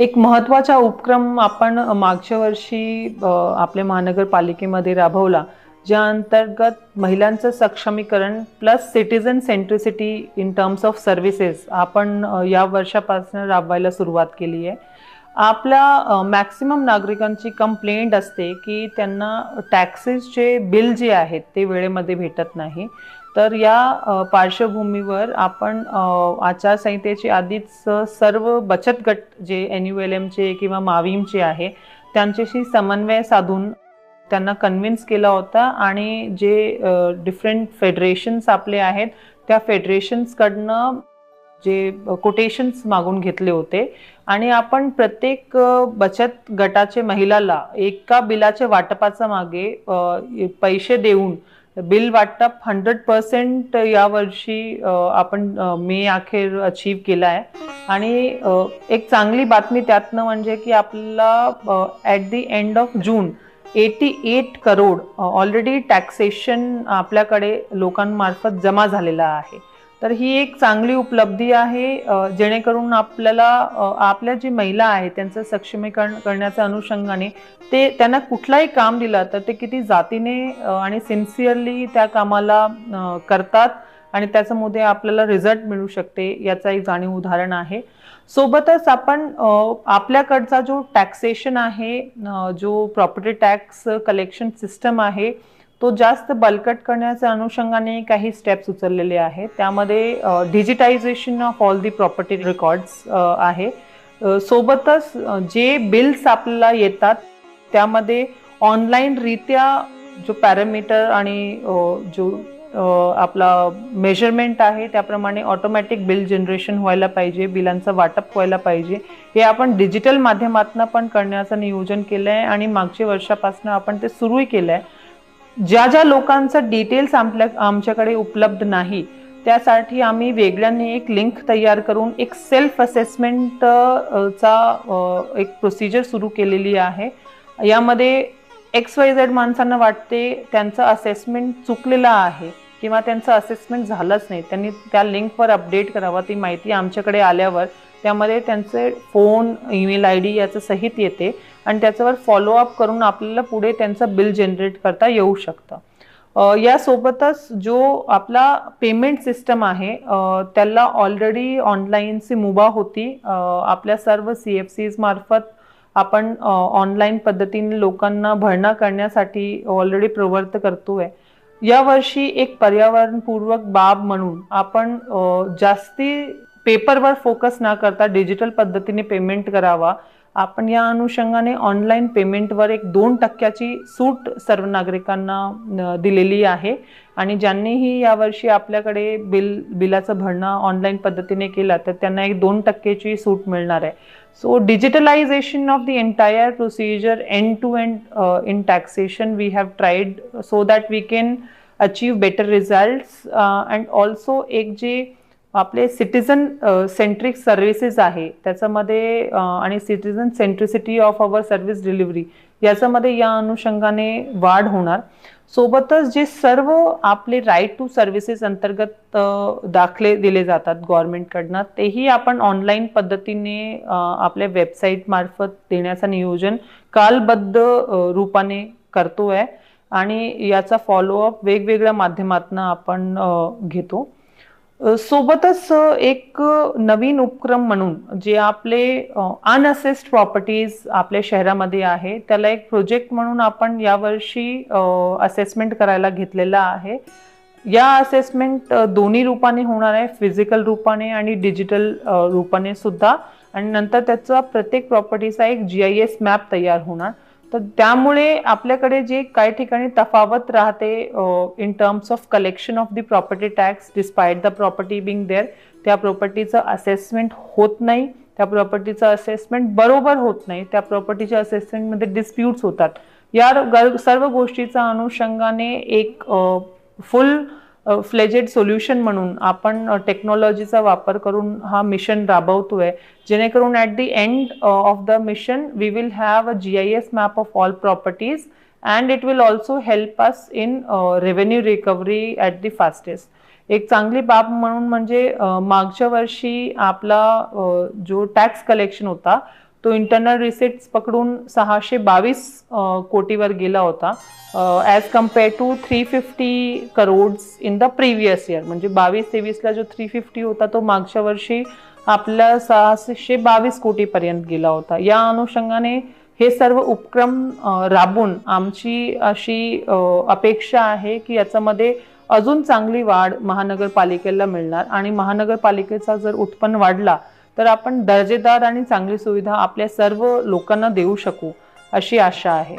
एक महत्त्वाचा उपक्रम आपण मागच्या वर्षी आपल्या महानगरपालिकेमध्ये राबवला ज्या अंतर्गत महिलांचं सक्षमीकरण plus citizen centricity in terms of services आपण या वर्षापासून राबवायला सुरुवात केली आहे. आपल्या मॅक्सिमम नागरिकांची कंप्लेंट असते की त्यांना टॅक्सेसचे बिल जे आहेत ते वेळेमध्ये भेटत नाही. तर या पार्श्वभूमीवर आपण आचारसंहितेची आधीच सर्व बचत गट जे एन यू एल एमचे किंवा मावीमचे आहे त्यांच्याशी समन्वय साधून त्यांना कन्व्हिन्स केला होता आणि जे डिफरंट फेडरेशन्स आपले आहेत त्या फेडरेशन्सकडनं जे कोटेशन्स मागून घेतले होते. आणि आपण प्रत्येक बचत गटाचे महिलाला एका बिलाच्या वाटपाचा मागे पैसे देऊन बिल वाटप हंड्रेड पर्सेंट यावर्षी आपण मे अखेर अचीव केला आहे. आणि एक चांगली बातमी त्यातनं म्हणजे की आपला at the end of June eighty eight crore already taxation आपल्याकडे लोकांमार्फत जमा झालेला आहे. तर ही एक चांगली उपलब्धी आहे जेणेकरून आपल्याला आपल्या जी महिला आहे त्यांचं सक्षमीकरण करण्याच्या अनुषंगाने ते त्यांना कुठलाही काम दिलं तर ते किती जातीने आणि सिन्सिअरली त्या कामाला करतात आणि त्याच्यामध्ये आपल्याला रिझल्ट मिळू शकते याचा एक जाणीव उदाहरण आहे. सोबतच आपण आपल्याकडचा जो टॅक्सेशन आहे जो प्रॉपर्टी टॅक्स कलेक्शन सिस्टम आहे तो जास्त बलकट करण्याच्या अनुषंगाने काही स्टेप्स उचललेले आहेत. त्यामध्ये digitization of all the property records आहे. सोबतच जे बिल्स आपल्याला येतात त्यामध्ये ऑनलाईनरित्या जो पॅरामीटर आणि जो आपला मेजरमेंट आहे त्याप्रमाणे ऑटोमॅटिक बिल जनरेशन व्हायला पाहिजे बिलांचं वाटप व्हायला पाहिजे. हे आपण डिजिटल माध्यमातून पण करण्याचं नियोजन केलं आहे आणि मागच्या वर्षापासून आपण ते सुरूही केलं आहे ज्या ज्या लोकांचं डिटेल्स आपल्या आमच्याकडे उपलब्ध नाही त्यासाठी आम्ही वेगळ्याने एक लिंक तयार करून एक सेल्फ असेसमेंट चा एक प्रोसिजर सुरू केलेली आहे. यामध्ये एक्स वाय झेड माणसांना वाटते त्यांचं असेसमेंट चुकलेलं आहे किंवा त्यांचं असेसमेंट झालंच नाही. त्यांनी त्या लिंकवर अपडेट करावा ती माहिती आमच्याकडे आल्यावर त्यामध्ये त्यांचे फोन ईमेल आय डी याचं सहित येते आणि त्याच्यावर फॉलोअप करून आपल्याला पुढे त्यांचं बिल जनरेट करता येऊ शकतं. यासोबतच जो आपला पेमेंट सिस्टम आहे त्याला ऑलरेडी ऑनलाईनची मुभा होती. आपल्या सर्व सी एफ सीज मार्फत आपण ऑनलाईन पद्धतीने लोकांना भरणा करण्यासाठी ऑलरेडी प्रवर्त आहे यावर्षी एक पर्यावरणपूर्वक बाब म्हणून आपण जास्ती पेपरवर फोकस न करता डिजिटल पद्धतीने पेमेंट करावा. आपण या अनुषंगाने ऑनलाईन पेमेंटवर एक दोन टक्क्याची सूट सर्व नागरिकांना दिलेली आहे. आणि ज्यांनीही यावर्षी आपल्याकडे बिल बिलाचं भरणं ऑनलाईन पद्धतीने केलं तर त्यांना एक दोन टक्केची सूट मिळणार आहे. So digitalization of the entire procedure end to end in taxation we have tried so that we can achieve better results and also एक जे आपले सिटीजन सेंट्रिक सर्व्हिसेस आहे. त्याच्यामध्ये आणि citizen centricity of our service delivery याच्यामध्ये या अनुषंगाने वाढ होणार. सोबतच जे सर्व आपले राईट टू सर्व्हिसेस अंतर्गत दाखले दिले जातात गव्हर्नमेंटकडनं तेही आपण ऑनलाईन पद्धतीने आपल्या वेबसाईट मार्फत देण्याचं नियोजन कालबद्ध रूपाने करतो आहे आणि याचा फॉलोअप वेगवेगळ्या माध्यमातून आपण घेतो. सोबतच एक नवीन उपक्रम म्हणून जे आपले अनअसेस्ड प्रॉपर्टीज आपल्या शहरामध्ये आहे त्याला एक प्रोजेक्ट म्हणून आपण यावर्षी असेसमेंट करायला घेतलेला आहे. या असेसमेंट दोन्ही रूपाने होणार आहे फिजिकल रूपाने आणि डिजिटल रूपाने सुद्धा. आणि नंतर त्याचा प्रत्येक प्रॉपर्टीचा एक जी आय एस मॅप तयार होणार. तर त्यामुळे आपल्याकडे जे काही ठिकाणी तफावत राहते in terms of collection of the property tax despite the property being there त्या प्रॉपर्टीचं असेसमेंट होत नाही. त्या प्रॉपर्टीचं असेसमेंट बरोबर होत नाही. त्या प्रॉपर्टीच्या असेसमेंटमध्ये डिस्प्यूट्स होतात. या सर्व गोष्टीचा अनुषंगाने एक फुल फ्लेजेड सोल्युशन म्हणून आपण टेक्नॉलॉजीचा वापर करून हा मिशन राबवतोय. जेणेकरून at the end of the mission we will have a G I S map of all properties and it will also help us in revenue recovery at the fastest एक चांगली बाब म्हणून म्हणजे मागच्या वर्षी आपला जो टॅक्स कलेक्शन होता तो इंटरनल रिसेट्स पकडून सहाशे बावीस कोटीवर गेला होता. As compare to three fifty crores in the previous year म्हणजे बावीस तेवीसला जो थ्री फिफ्टी होता तो मागच्या वर्षी आपल्या सहाशे बावीस कोटीपर्यंत गेला होता. या अनुषंगाने हे सर्व उपक्रम राबून आमची अशी अपेक्षा आहे की याच्यामध्ये अजून चांगली वाढ महानगरपालिकेला मिळणार. आणि महानगरपालिकेचा जर उत्पन्न वाढला तर आपण दर्जेदार आणि चांगली सुविधा आपल्या सर्व लोकांना देऊ शकू अशी आशा आहे.